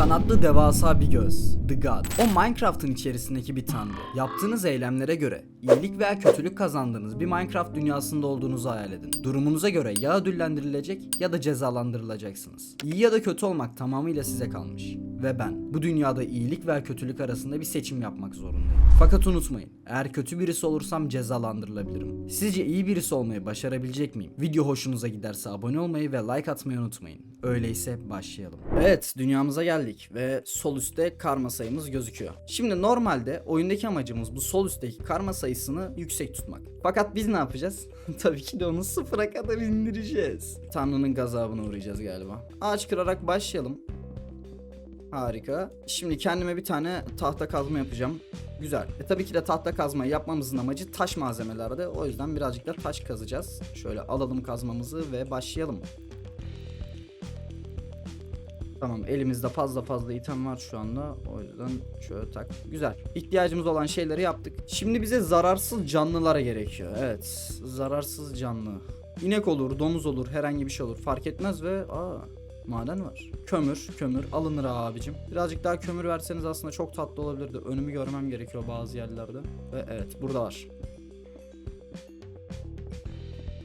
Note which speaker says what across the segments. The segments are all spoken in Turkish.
Speaker 1: Kanatlı devasa bir göz. The God. O Minecraft'ın içerisindeki bir tanrı. Yaptığınız eylemlere göre iyilik veya kötülük kazandığınız bir Minecraft dünyasında olduğunuzu hayal edin. Durumunuza göre ya ödüllendirilecek ya da cezalandırılacaksınız. İyi ya da kötü olmak tamamıyla size kalmış. Ve ben bu dünyada iyilik veya kötülük arasında bir seçim yapmak zorundayım. Fakat unutmayın, eğer kötü birisi olursam cezalandırılabilirim. Sizce iyi birisi olmayı başarabilecek miyim? Video hoşunuza giderse abone olmayı ve like atmayı unutmayın. Öyleyse başlayalım. Evet, dünyamıza geldik ve sol üstte karma sayımız gözüküyor. Şimdi normalde oyundaki amacımız bu sol üstteki karma sayısını yüksek tutmak. Fakat biz ne yapacağız? Tabii ki de onu sıfıra kadar indireceğiz. Tanrı'nın gazabına uğrayacağız galiba. Ağaç kırarak başlayalım. Harika. Şimdi kendime bir tane tahta kazma yapacağım. Güzel. E tabii ki de tahta kazmayı yapmamızın amacı taş malzemelerde. O yüzden birazcık da taş kazacağız. Şöyle alalım kazmamızı ve başlayalım. Tamam elimizde fazla fazla item var şu anda. O yüzden şöyle tak. Güzel. İhtiyacımız olan şeyleri yaptık. Şimdi bize zararsız canlılara gerekiyor. Evet. Zararsız canlı. İnek olur, domuz olur, herhangi bir şey olur. Fark etmez ve aa maden var. Kömür, kömür alınır abicim. Birazcık daha kömür verseniz aslında çok tatlı olabilirdi. Önümü görmem gerekiyor bazı yerlerde. Ve evet burada var.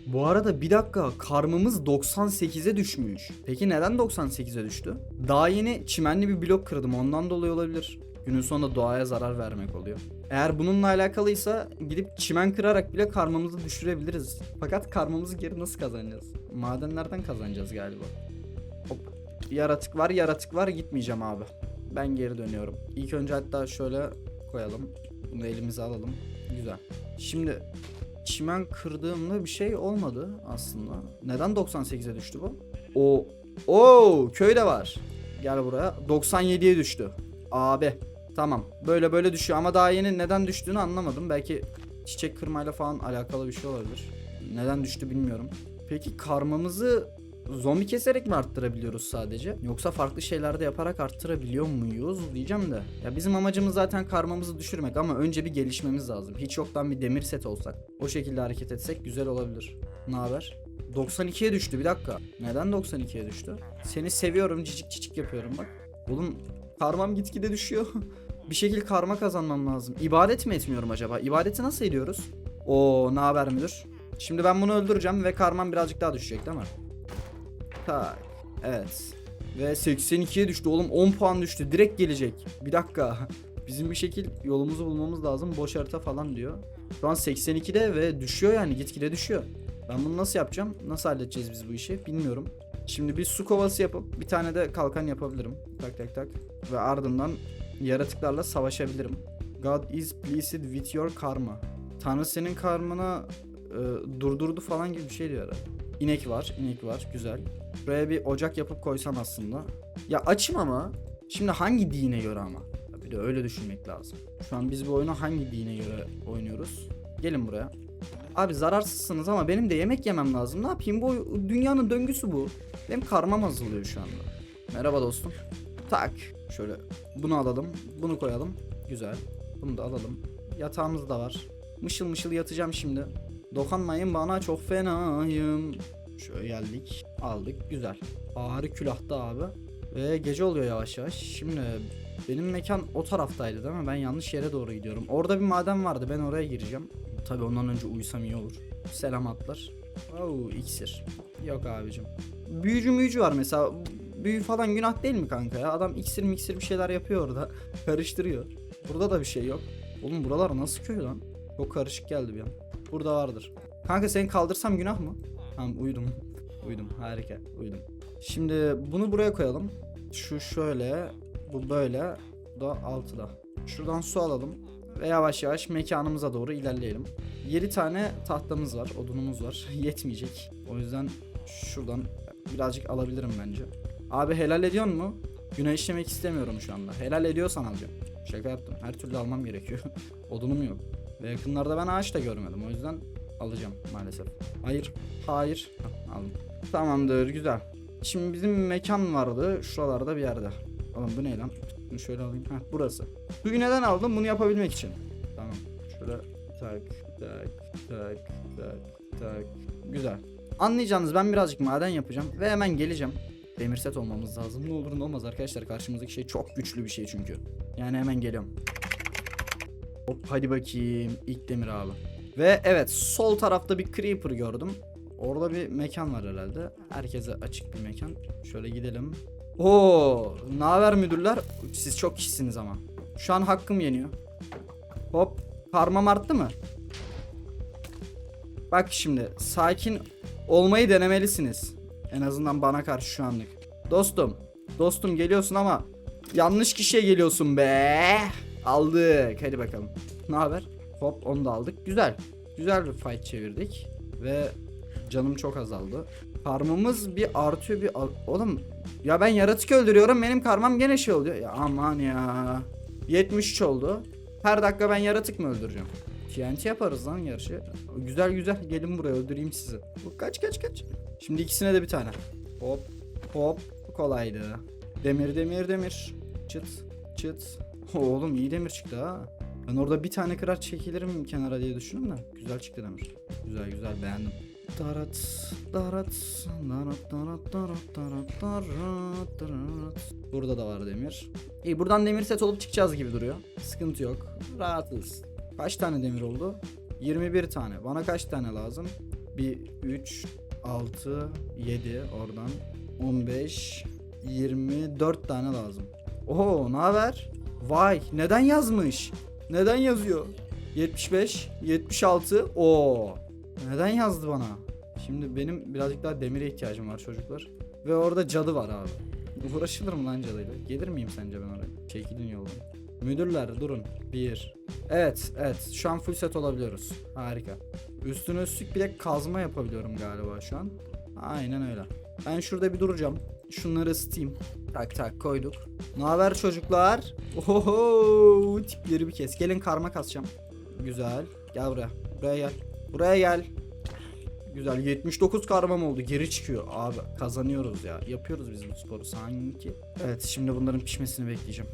Speaker 1: Bu arada bir dakika karmımız 98'e düşmüş. Peki neden 98'e düştü? Daha yeni çimenli bir blok kırdım ondan dolayı olabilir. Günün sonunda doğaya zarar vermek oluyor. Eğer bununla alakalıysa gidip çimen kırarak bile karmamızı düşürebiliriz. Fakat karmamızı geri nasıl kazanacağız? Madenlerden kazanacağız galiba. Hop. Yaratık var yaratık var gitmeyeceğim abi. Ben geri dönüyorum. İlk önce hatta şöyle koyalım. Bunu elimize alalım. Güzel. Şimdi çimen kırdığımda bir şey olmadı aslında. Neden 98'e düştü bu? O Oo, köy de var. Gel buraya. 97'ye düştü. Abi. Tamam. Böyle böyle düşüyor ama daha yeni neden düştüğünü anlamadım. Belki çiçek kırmayla falan alakalı bir şey olabilir. Neden düştü bilmiyorum. Peki karmamızı zombi keserek mi arttırabiliyoruz sadece? Yoksa farklı şeyler de yaparak arttırabiliyor muyuz diyeceğim de. Ya bizim amacımız zaten karmamızı düşürmek ama önce bir gelişmemiz lazım. Hiç yoktan bir demir set olsak. O şekilde hareket etsek güzel olabilir. Ne haber? 92'ye düştü bir dakika. Neden 92'ye düştü? Seni seviyorum cicik cicik yapıyorum bak. Oğlum karmam gitgide düşüyor. bir şekilde karma kazanmam lazım. İbadet mi etmiyorum acaba? İbadeti nasıl ediyoruz? Oo ne haber müdür? Şimdi ben bunu öldüreceğim ve karmam birazcık daha düşecek değil mi? Tak. Evet. Ve 82'ye düştü oğlum 10 puan düştü direkt gelecek. Bir dakika. Bizim bir şekil yolumuzu bulmamız lazım. Boş harita falan diyor. Şu an 82'de ve düşüyor yani gitgide düşüyor. Ben bunu nasıl yapacağım? Nasıl halledeceğiz biz bu işi? Bilmiyorum. Şimdi bir su kovası yapıp bir tane de kalkan yapabilirim. Tak tak tak. Ve ardından yaratıklarla savaşabilirim. God is pleased with your karma. Tanrı senin karmana e, durdurdu falan gibi bir şey diyor herhalde. İnek var, inek var. Güzel. Buraya bir ocak yapıp koysam aslında. Ya açım ama. Şimdi hangi dine göre ama? Bir de öyle düşünmek lazım. Şu an biz bu oyunu hangi dine göre oynuyoruz? Gelin buraya. Abi zararsızsınız ama benim de yemek yemem lazım. Ne yapayım? Bu dünyanın döngüsü bu. Benim karmam azalıyor şu anda. Merhaba dostum. Tak. Şöyle bunu alalım. Bunu koyalım. Güzel. Bunu da alalım. Yatağımız da var. Mışıl mışıl yatacağım şimdi. Dokanmayın bana çok fenayım. Şöyle geldik. Aldık. Güzel. Ağrı külahta abi. Ve gece oluyor yavaş yavaş. Şimdi benim mekan o taraftaydı değil mi? Ben yanlış yere doğru gidiyorum. Orada bir maden vardı. Ben oraya gireceğim. Tabi ondan önce uyusam iyi olur. Selam atlar. Oo iksir. Yok abicim. Büyücü müyücü var mesela. Büyü falan günah değil mi kanka ya? Adam iksir miksir bir şeyler yapıyor orada. Karıştırıyor. Burada da bir şey yok. Oğlum buralar nasıl köy lan? Çok karışık geldi bir an. Burada vardır. Kanka seni kaldırsam günah mı? Tamam uyudum. Uyudum. Harika. Uyudum. Şimdi bunu buraya koyalım. Şu şöyle. Bu böyle. Bu da altıda. Şuradan su alalım. Ve yavaş yavaş mekanımıza doğru ilerleyelim. 7 tane tahtamız var. Odunumuz var. Yetmeyecek. O yüzden şuradan birazcık alabilirim bence. Abi helal ediyor mu? Günah işlemek istemiyorum şu anda. Helal ediyorsan alacağım. Şaka yaptım. Her türlü almam gerekiyor. Odunum yok. Ve yakınlarda ben ağaç da görmedim. O yüzden alacağım maalesef. Hayır. Hayır. Hah, aldım. Tamamdır. Güzel. Şimdi bizim mekan vardı. Şuralarda bir yerde. Oğlum bu ne lan? Bunu şöyle alayım. Heh, burası. Suyu neden aldım? Bunu yapabilmek için. Tamam. Şöyle tak tak tak tak tak. Güzel. Anlayacağınız ben birazcık maden yapacağım ve hemen geleceğim. demir set olmamız lazım. Ne olur ne olmaz arkadaşlar. Karşımızdaki şey çok güçlü bir şey çünkü. Yani hemen geliyorum. Hop hadi bakayım. İlk demir abi. Ve evet sol tarafta bir creeper gördüm. Orada bir mekan var herhalde. Herkese açık bir mekan. Şöyle gidelim. Oo, ne haber müdürler? Siz çok kişisiniz ama. Şu an hakkım yeniyor. Hop, karmam arttı mı? Bak şimdi sakin olmayı denemelisiniz. En azından bana karşı şu anlık. Dostum, dostum geliyorsun ama yanlış kişiye geliyorsun be. Aldık. Hadi bakalım. Ne haber? Hop onu da aldık. Güzel. Güzel bir fight çevirdik. Ve canım çok azaldı. Karmamız bir artıyor bir... Oğlum ya ben yaratık öldürüyorum benim karmam gene şey oluyor. Ya aman ya. 73 oldu. Her dakika ben yaratık mı öldüreceğim? TNT yaparız lan gerçi. Güzel güzel gelin buraya öldüreyim sizi. Kaç kaç kaç. Şimdi ikisine de bir tane. Hop hop kolaydı. Demir demir demir. Çıt çıt. Oğlum iyi demir çıktı ha. Ben orada bir tane kırar çekilirim kenara diye düşündüm de. Güzel çıktı demir. Güzel güzel beğendim. Darat, darat, darat, darat, darat, darat, darat, darat. Burada da var demir. İyi buradan demir set olup çıkacağız gibi duruyor. Sıkıntı yok. Rahatız. Kaç tane demir oldu? 21 tane. Bana kaç tane lazım? Bir 3, 6, 7 oradan. 15, 24 tane lazım. Oho ne haber? Vay neden yazmış? Neden yazıyor? 75, 76. Oo. Neden yazdı bana? Şimdi benim birazcık daha demire ihtiyacım var çocuklar. Ve orada cadı var abi. Uğraşılır mı lan cadıyla? Gelir miyim sence ben oraya? Çekilin yoldan. Müdürler durun. Bir. Evet evet şu an full set olabiliyoruz. Harika. Üstüne üstlük bir de kazma yapabiliyorum galiba şu an. Aynen öyle. Ben şurada bir duracağım. Şunları ısıtayım. Tak tak koyduk. Ne haber çocuklar? Oho tipleri bir kes. Gelin karma kasacağım. Güzel. Gel buraya. Buraya gel. Buraya gel. Güzel 79 karmam oldu. Geri çıkıyor. Abi kazanıyoruz ya. Yapıyoruz biz bu sporu. Sanki. Evet şimdi bunların pişmesini bekleyeceğim.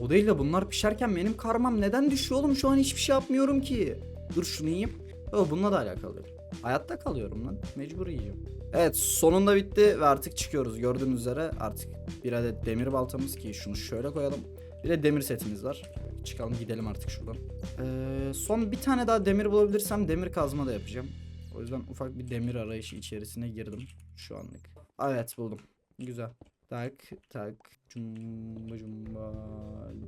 Speaker 1: O değil de bunlar pişerken benim karmam neden düşüyor oğlum? Şu an hiçbir şey yapmıyorum ki. Dur şunu yiyeyim. Yo, bununla da alakalı. Hayatta kalıyorum lan. Mecbur yiyeceğim. Evet sonunda bitti ve artık çıkıyoruz. Gördüğünüz üzere artık bir adet demir baltamız ki şunu şöyle koyalım. Bir de demir setimiz var Çıkalım gidelim artık şuradan Ee, Son bir tane daha demir bulabilirsem demir kazma da yapacağım o yüzden ufak bir demir arayışı içerisine girdim şu anlık. Evet buldum. Güzel. Tak tak. Cumba cumba.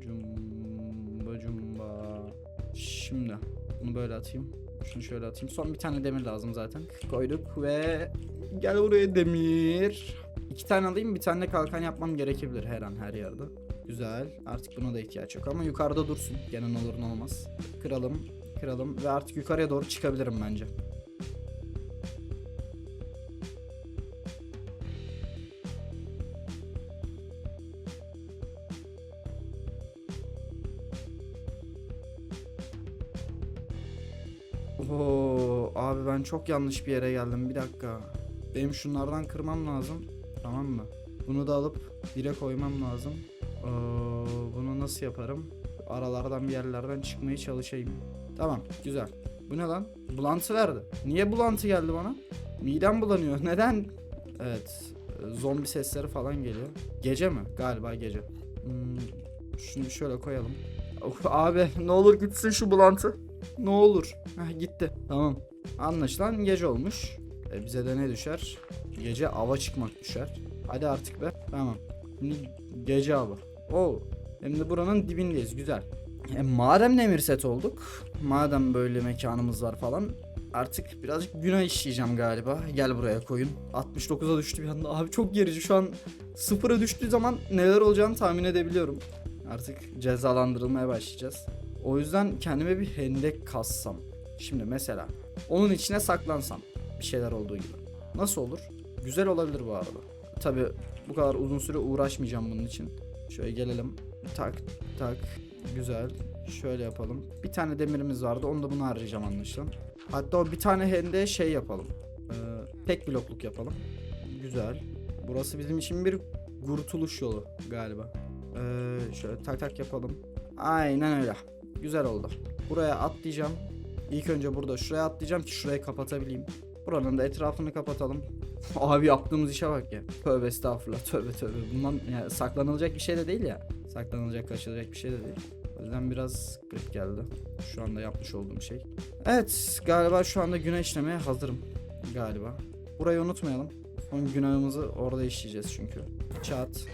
Speaker 1: Cumba cumba. Şimdi bunu böyle atayım. Şunu şöyle atayım. Son bir tane demir lazım zaten. Koyduk ve gel buraya demir. İki tane alayım bir tane kalkan yapmam gerekebilir her an her yerde. Güzel. Artık buna da ihtiyaç yok ama yukarıda dursun. Gene ne olur ne olmaz. Kıralım. Kıralım ve artık yukarıya doğru çıkabilirim bence. Oo, abi ben çok yanlış bir yere geldim. Bir dakika. Benim şunlardan kırmam lazım. Tamam mı? Bunu da alıp bire koymam lazım. Oo, bunu nasıl yaparım? Aralardan bir yerlerden çıkmaya çalışayım. Tamam, güzel. Bu ne lan? Bulantı verdi. Niye bulantı geldi bana? Midem bulanıyor. Neden? Evet. e, Zombi sesleri falan geliyor. Gece mi? Galiba gece. Hmm, şunu şöyle koyalım. Of, abi ne olur gitsin şu bulantı. Ne olur. Heh, gitti. Tamam. Anlaşılan gece olmuş. E, bize de ne düşer? Gece ava çıkmak düşer. Hadi artık be. Tamam. Gece avı. Oo. Hem de buranın dibindeyiz. Güzel. E, madem demir set olduk. Madem böyle mekanımız var falan. Artık birazcık günah işleyeceğim galiba. Gel buraya koyun. 69'a düştü bir anda. Abi çok gerici. Şu an sıfıra düştüğü zaman neler olacağını tahmin edebiliyorum. Artık cezalandırılmaya başlayacağız. O yüzden kendime bir hendek kassam. Şimdi mesela onun içine saklansam bir şeyler olduğu gibi. Nasıl olur? Güzel olabilir bu arada. Tabi bu kadar uzun süre uğraşmayacağım bunun için. Şöyle gelelim. Tak tak. Güzel. Şöyle yapalım. Bir tane demirimiz vardı. Onu da bunu harcayacağım anlaşılan. Hatta o bir tane hende şey yapalım. Ee, tek blokluk yapalım. Güzel. Burası bizim için bir kurtuluş yolu galiba. Ee, şöyle tak tak yapalım. Aynen öyle. Güzel oldu. Buraya atlayacağım. İlk önce burada şuraya atlayacağım ki şurayı kapatabileyim. Buranın da etrafını kapatalım. Abi yaptığımız işe bak ya. Tövbe estağfurullah tövbe tövbe. Bundan ya, saklanılacak bir şey de değil ya. Saklanılacak kaçılacak bir şey de değil. O yüzden biraz garip geldi. Şu anda yapmış olduğum şey. Evet galiba şu anda günah işlemeye hazırım. Galiba. Burayı unutmayalım. Son günahımızı orada işleyeceğiz çünkü. Çat.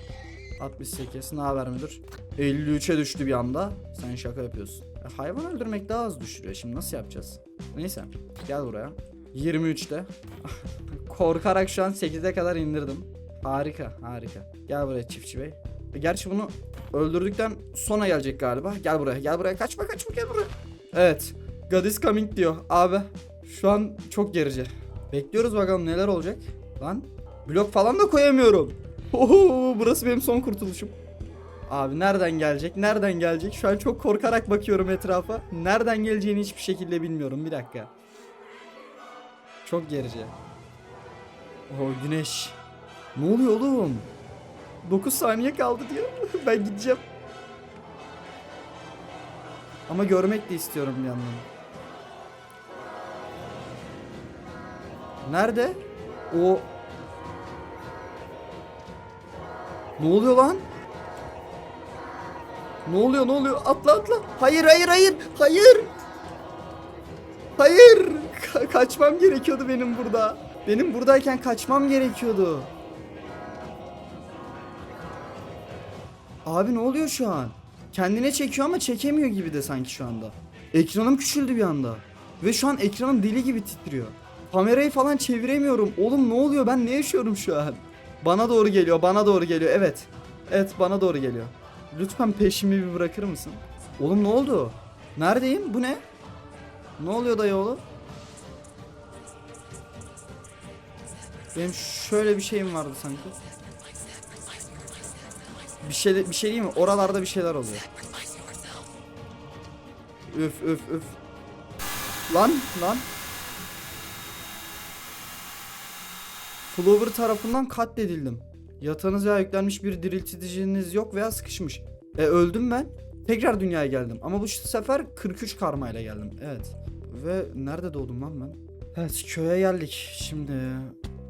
Speaker 1: 68. Ne haber müdür? 53'e düştü bir anda. Sen şaka yapıyorsun. E, hayvan öldürmek daha az düşürüyor. Şimdi nasıl yapacağız? Neyse. Gel buraya. 23'te. Korkarak şu an 8'e kadar indirdim. Harika, harika. Gel buraya çiftçi bey. E, Gerçi bunu öldürdükten sonra gelecek galiba. Gel buraya, gel buraya. Kaçma, kaçma, gel buraya. Evet. God is coming diyor. Abi, şu an çok gerici. Bekliyoruz bakalım neler olacak. Lan, blok falan da koyamıyorum. Oho, burası benim son kurtuluşum. Abi nereden gelecek? Nereden gelecek? Şu an çok korkarak bakıyorum etrafa. Nereden geleceğini hiçbir şekilde bilmiyorum. Bir dakika. Çok gerici. O güneş. Ne oluyor oğlum? 9 saniye kaldı diyor. ben gideceğim. Ama görmek de istiyorum bir yandan. Nerede? O Ne oluyor lan? Ne oluyor ne oluyor? Atla atla. Hayır hayır hayır. Hayır. Hayır. Ka- kaçmam gerekiyordu benim burada. Benim buradayken kaçmam gerekiyordu. Abi ne oluyor şu an? Kendine çekiyor ama çekemiyor gibi de sanki şu anda. Ekranım küçüldü bir anda. Ve şu an ekranım deli gibi titriyor. Kamerayı falan çeviremiyorum. Oğlum ne oluyor? Ben ne yaşıyorum şu an? Bana doğru geliyor, bana doğru geliyor. Evet. Evet, bana doğru geliyor. Lütfen peşimi bir bırakır mısın? Oğlum ne oldu? Neredeyim? Bu ne? Ne oluyor dayı oğlu? Benim şöyle bir şeyim vardı sanki. Bir şey bir şey değil mi? Oralarda bir şeyler oluyor. Üf üf üf. Lan lan. Flower tarafından katledildim. Yatağınıza yüklenmiş bir dirilticiniz yok veya sıkışmış. E öldüm ben. Tekrar dünyaya geldim. Ama bu sefer 43 karmayla geldim. Evet. Ve nerede doğdum lan ben? Evet köye geldik. Şimdi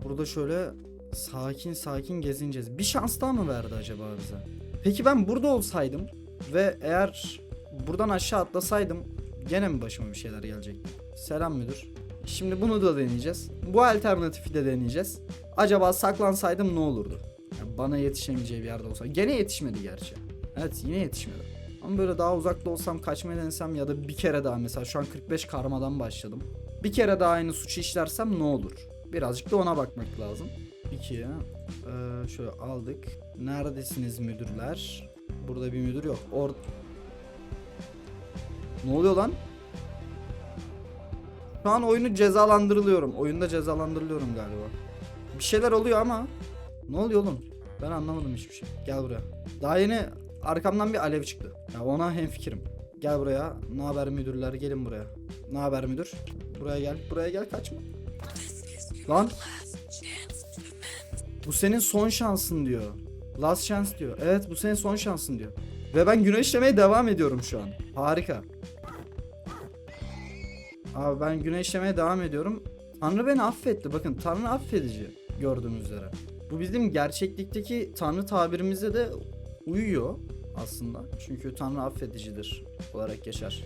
Speaker 1: burada şöyle sakin sakin gezineceğiz. Bir şans daha mı verdi acaba bize? Peki ben burada olsaydım ve eğer buradan aşağı atlasaydım gene mi başıma bir şeyler gelecekti? Selam müdür. Şimdi bunu da deneyeceğiz. Bu alternatifi de deneyeceğiz. Acaba saklansaydım ne olurdu? Yani bana yetişemeyeceği bir yerde olsa. Gene yetişmedi gerçi. Evet yine yetişmedi. Ama böyle daha uzakta olsam kaçmayı denesem ya da bir kere daha mesela şu an 45 karmadan başladım. Bir kere daha aynı suçu işlersem ne olur? Birazcık da ona bakmak lazım. 2 ee, şöyle aldık. Neredesiniz müdürler? Burada bir müdür yok. Or Ne oluyor lan? Şu an oyunu cezalandırılıyorum. Oyunda cezalandırılıyorum galiba. Bir şeyler oluyor ama ne oluyor oğlum? Ben anlamadım hiçbir şey. Gel buraya. Daha yeni arkamdan bir alev çıktı. Ya ona hemfikirim. Gel buraya. Ne haber müdürler? Gelin buraya. Ne haber müdür? Buraya gel. Buraya gel kaçma. Lan. Bu senin son şansın diyor. Last chance diyor. Evet bu senin son şansın diyor. Ve ben güneşlemeye devam ediyorum şu an. Harika. Abi ben güneşlemeye devam ediyorum. Tanrı beni affetti. Bakın Tanrı affedici gördüğünüz üzere. Bu bizim gerçeklikteki Tanrı tabirimize de uyuyor aslında. Çünkü Tanrı affedicidir olarak geçer.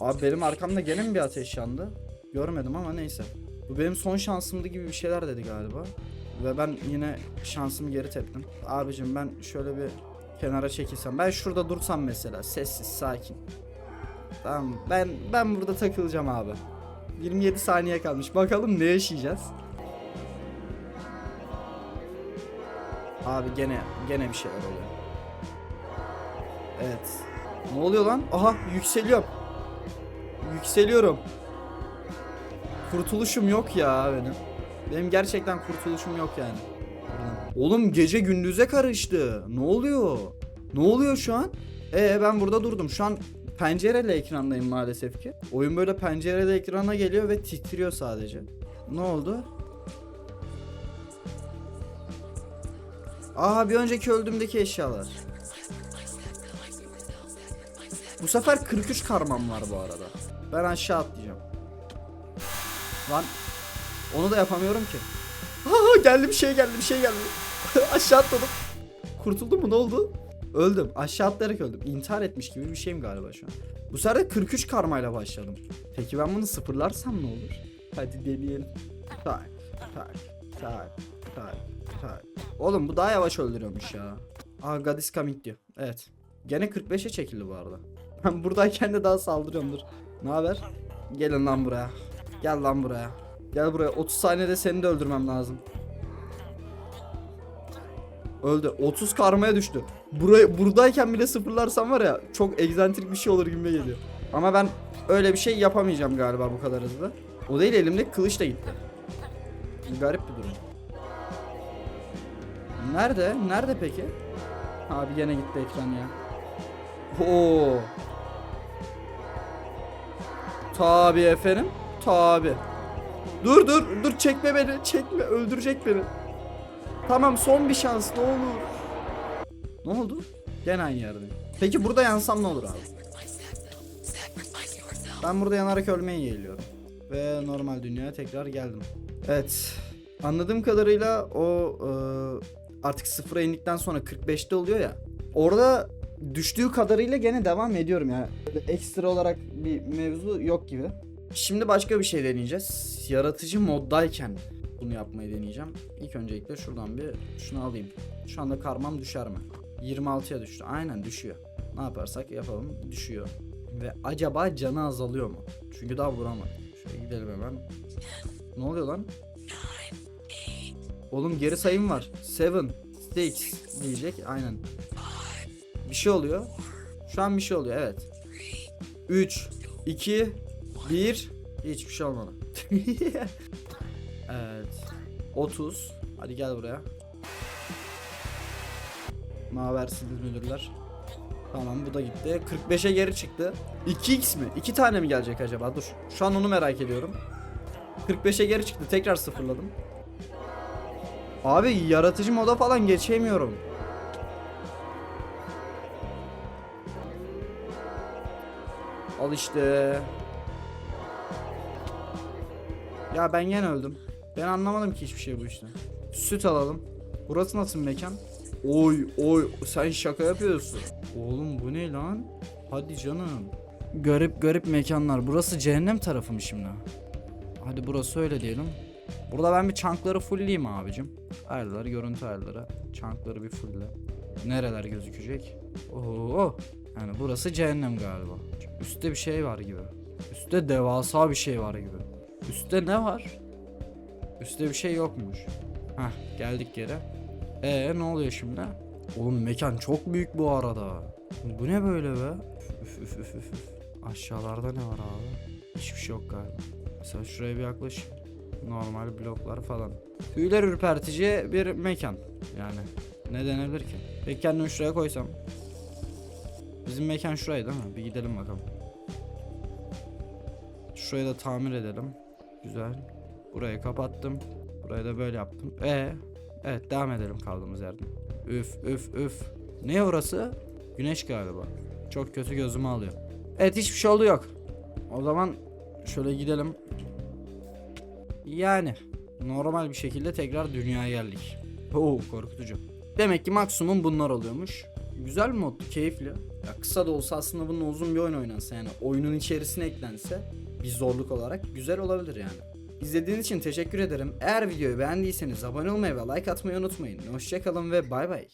Speaker 1: Abi benim arkamda gene mi bir ateş yandı? Görmedim ama neyse. Bu benim son şansımdı gibi bir şeyler dedi galiba. Ve ben yine şansımı geri teptim. Abicim ben şöyle bir kenara çekilsem. Ben şurada dursam mesela sessiz sakin. Tamam ben ben burada takılacağım abi. 27 saniye kalmış. Bakalım ne yaşayacağız. Abi gene gene bir şeyler oluyor. Evet. Ne oluyor lan? Aha yükseliyorum. Yükseliyorum. Kurtuluşum yok ya benim. Benim gerçekten kurtuluşum yok yani. Oğlum gece gündüze karıştı. Ne oluyor? Ne oluyor şu an? Ee ben burada durdum. Şu an pencereli ekrandayım maalesef ki. Oyun böyle pencereli ekrana geliyor ve titriyor sadece. Ne oldu? Aa bir önceki öldüğümdeki eşyalar. Bu sefer 43 karmam var bu arada. Ben aşağı atlayacağım. Lan onu da yapamıyorum ki. Aa, geldi bir şey geldi bir şey geldi. Aşağı atladım. Kurtuldum mu ne oldu? Öldüm. Aşağı atlayarak öldüm. İntihar etmiş gibi bir şeyim galiba şu an. Bu sefer de 43 karmayla başladım. Peki ben bunu sıfırlarsam ne olur? Hadi deneyelim. Tak tak tak tak tak. Oğlum bu daha yavaş öldürüyormuş ya. Aa God is coming diyor. Evet. Gene 45'e çekildi bu arada. Ben buradayken de daha saldırıyorumdur. Ne haber? Gelin lan buraya. Gel lan buraya. Gel buraya. 30 saniyede seni de öldürmem lazım. Öldü. 30 karmaya düştü. Buraya buradayken bile sıfırlarsam var ya çok egzantrik bir şey olur gibi geliyor. Ama ben öyle bir şey yapamayacağım galiba bu kadar hızlı. O değil elimdeki kılıç da gitti. Garip bir durum. Nerede? Nerede peki? Abi gene gitti ekran ya. Oo. Tabi efendim. Tabi. Dur dur dur çekme beni. Çekme öldürecek beni. Tamam son bir şans ne olur. Ne oldu? Gene aynı yerdeyim. Peki burada yansam ne olur abi? Ben burada yanarak ölmeyi yeğliyorum. Ve normal dünyaya tekrar geldim. Evet. Anladığım kadarıyla o e, artık sıfıra indikten sonra 45'te oluyor ya. Orada düştüğü kadarıyla gene devam ediyorum ya. Ekstra olarak bir mevzu yok gibi. Şimdi başka bir şey deneyeceğiz. Yaratıcı moddayken bunu yapmayı deneyeceğim. İlk öncelikle şuradan bir şunu alayım. Şu anda karmam düşer mi? 26'ya düştü. Aynen düşüyor. Ne yaparsak yapalım düşüyor. Ve acaba canı azalıyor mu? Çünkü daha vuramadım. Şöyle gidelim hemen. Ne oluyor lan? Oğlum geri sayım var. 7, 6 diyecek. Aynen. Bir şey oluyor. Şu an bir şey oluyor evet. 3, 2, 1. Hiçbir şey olmadı. evet. 30. Hadi gel buraya. Ne habersiniz müdürler? Tamam bu da gitti. 45'e geri çıktı. 2x mi? 2 tane mi gelecek acaba? Dur. Şu an onu merak ediyorum. 45'e geri çıktı. Tekrar sıfırladım. Abi yaratıcı moda falan geçemiyorum. Al işte. Ya ben yine öldüm. Ben anlamadım ki hiçbir şey bu işte. Süt alalım. Burası nasıl bir mekan? Oy oy sen şaka yapıyorsun. Oğlum bu ne lan? Hadi canım. Garip garip mekanlar. Burası cehennem tarafı mı şimdi? Hadi burası öyle diyelim. Burada ben bir çankları fullleyeyim abicim. Ayarlar, görüntü ayarları. Çankları bir fullle. Nereler gözükecek? Oo. Yani burası cehennem galiba. Üstte bir şey var gibi. Üstte devasa bir şey var gibi. Üstte ne var? Üstte bir şey yokmuş. Hah geldik geri. Ee ne oluyor şimdi? Oğlum mekan çok büyük bu arada. Bu ne böyle be? Üf, üf, üf, üf. Aşağılarda ne var abi? Hiçbir şey yok galiba. Mesela şuraya bir yaklaş. Normal bloklar falan. Tüyler ürpertici bir mekan. Yani ne denebilir ki? Peki kendimi şuraya koysam. Bizim mekan şuraydı değil mi? Bir gidelim bakalım. Şurayı da tamir edelim. Güzel. Burayı kapattım. Burayı da böyle yaptım. E evet devam edelim kaldığımız yerden. Üf üf üf. Ne orası? Güneş galiba. Çok kötü gözümü alıyor. Evet hiçbir şey oldu yok. O zaman şöyle gidelim. Yani normal bir şekilde tekrar dünyaya geldik. Oo korkutucu. Demek ki maksimum bunlar oluyormuş. Güzel bir moddu, keyifli. Ya kısa da olsa aslında bunun uzun bir oyun oynansa yani oyunun içerisine eklense bir zorluk olarak güzel olabilir yani. İzlediğiniz için teşekkür ederim. Eğer videoyu beğendiyseniz abone olmayı ve like atmayı unutmayın. Hoşçakalın ve bay bay.